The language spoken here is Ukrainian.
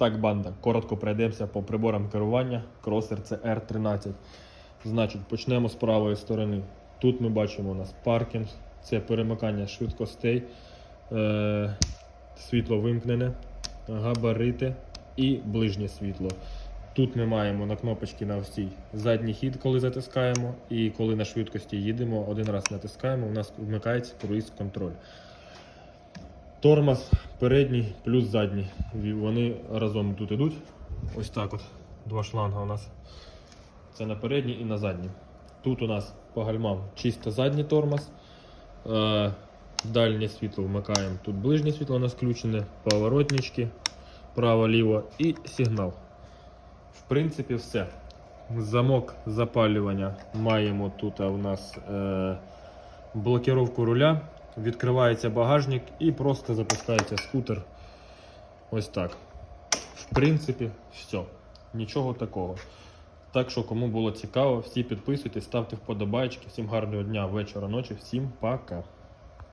Так, банда, коротко пройдемося по приборам керування. Кросер CR13. Значить, почнемо з правої сторони. Тут ми бачимо у нас паркінг, це перемикання швидкостей, е- світло вимкнене, габарити і ближнє світло. Тут ми маємо на кнопочці на ось задній хід, коли затискаємо, і коли на швидкості їдемо, один раз натискаємо, у нас вмикається круїз контроль. Тормоз передній плюс задній. Вони разом тут ідуть. Ось так от. Два шланга у нас. Це на передній і на задній. Тут у нас по гальмам чисто задній тормоз. Е, дальнє світло вмикаємо. Тут ближнє світло у нас включене, поворотнички, право-ліво і сигнал. В принципі, все. Замок запалювання маємо тут у нас е, блокировку руля, відкривається багажник і просто запускається скутер. Ось так. В принципі, все. Нічого такого. Так що, кому було цікаво, всі підписуйтесь, ставте вподобайки. Всім гарного дня, вечора, ночі, всім пока.